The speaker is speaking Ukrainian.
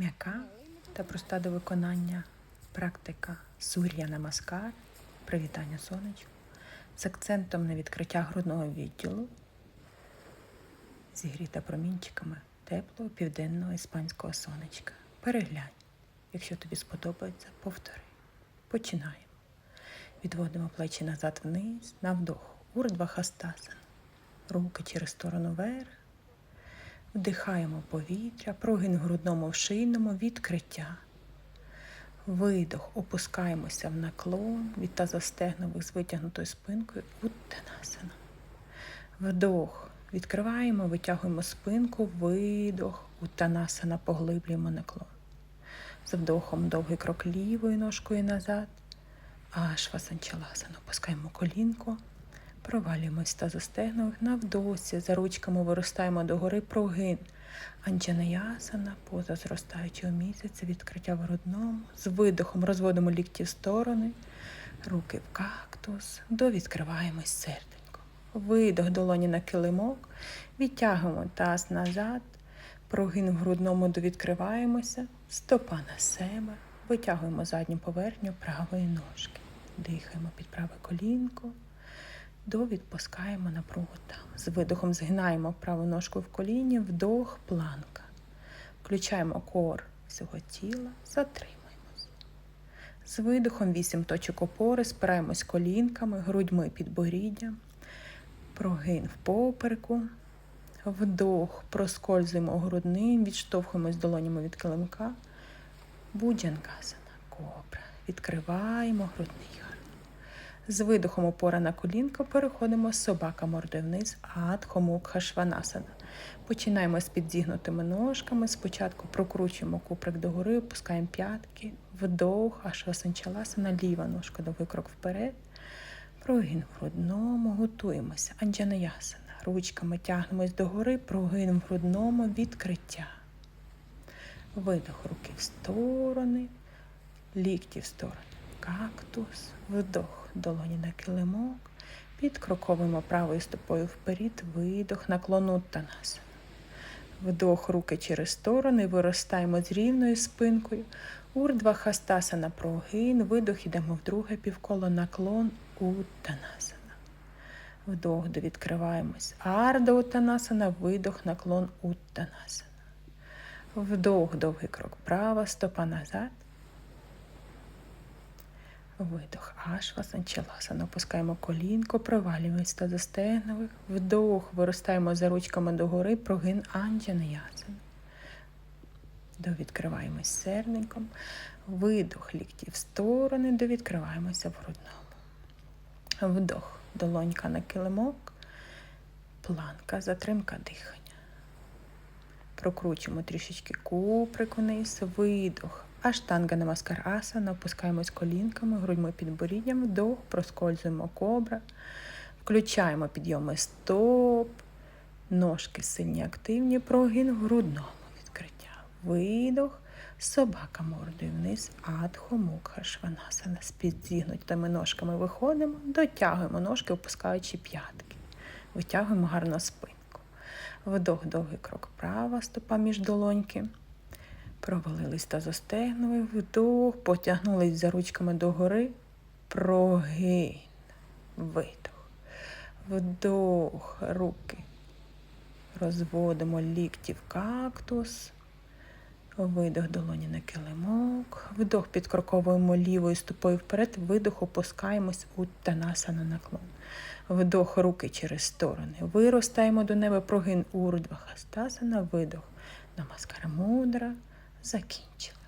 М'яка та проста до виконання практика Сур'я Намаскар, привітання сонечку, з акцентом на відкриття грудного відділу, зігріта промінчиками теплого південного іспанського сонечка. Переглянь. Якщо тобі сподобається, повтори. Починаємо. Відводимо плечі назад вниз, на вдох. Урдва хастасан. Руки через сторону вверх. Вдихаємо повітря, прогин в грудному в шийному, відкриття. Видох, опускаємося в наклон від тазостегнових з витягнутою спинкою уттанасана. Вдох. Відкриваємо, витягуємо спинку, видох, уттанасана, поглиблюємо наклон. З вдохом довгий крок лівою ножкою назад. Ашвасанчаласана. Опускаємо колінко. Провалюємось та застегнових на вдосі, за ручками виростаємо догори прогин. Анджанаясана, поза зростаючого місяця, відкриття в грудному. З видохом розводимо лікті в сторони, руки в кактус, довідкриваємось серденько. Видох долоні на килимок, відтягуємо таз назад, прогин в грудному, довідкриваємося, стопа на себе, витягуємо задню поверхню правої ножки. Дихаємо під праве колінко до відпускаємо напругу там. З видохом згинаємо праву ножку в коліні, вдох, планка. Включаємо кор всього тіла, затримуємось. З видохом вісім точок опори, спираємось колінками, грудьми під боріддям, прогин в попереку, вдох, проскользуємо грудним, відштовхуємось долонями від килимка, буджанкасана, кобра. Відкриваємо грудний. З видохом опора на колінко переходимо собака мордою вниз, адхомукха шванасана. Починаємо з підзігнутими ножками. Спочатку прокручуємо куприк догори, опускаємо п'ятки, вдох, ашвасанчаласана, ліва ножка довгий крок вперед. Прогин в грудному, готуємося. Анджанаясана. Ручками тягнемось догори, прогин в грудному, відкриття. Видох руки в сторони, лікті в сторони. Кактус, вдох, долоні на килимок, підкроковуємо правою стопою вперед, видох, наклон уттанасана. Вдох, руки через сторони, виростаємо з рівною спинкою. Урдва хастасана, прогин, видох, йдемо в друге півколо, наклон уттанасана. Вдох, довідкриваємось. Арда уттанасана, видох, наклон уттанасана. Вдох, довгий крок, права, стопа назад. Видох. Ашвасанчаласана. Опускаємо колінко, провалюємось та застегнових. Вдох. Виростаємо за ручками догори, прогин анджанаясана. Довідкриваємось серденьком. Видох лікті в сторони, довідкриваємося в грудному. Вдох. Долонька на килимок. Планка, затримка дихання. Прокручуємо трішечки куприк вниз, видох. Аштанга намаскар асана, опускаємось колінками, грудьми під боріддям, вдох, проскользуємо кобра, включаємо підйоми стоп, ножки сильні, активні, прогін в грудному відкриття. Видох, собака мордою вниз, адхо, мукха, шванасана. З підзігнутими ножками виходимо, дотягуємо ножки, опускаючи п'ятки. Витягуємо гарно спинку. Вдох, довгий крок, права стопа між долоньки. Провалились та застегнули, вдох, потягнулись за ручками догори, прогин, видох, вдох, руки. Розводимо лікті в кактус, видох долоні на килимок, вдох підкроковуємо лівою стопою вперед, видох, опускаємось у танасана наклон. Вдох руки через сторони. Виростаємо до неба, прогин урдва хастасана, видох. Намаскара мудра закінчила.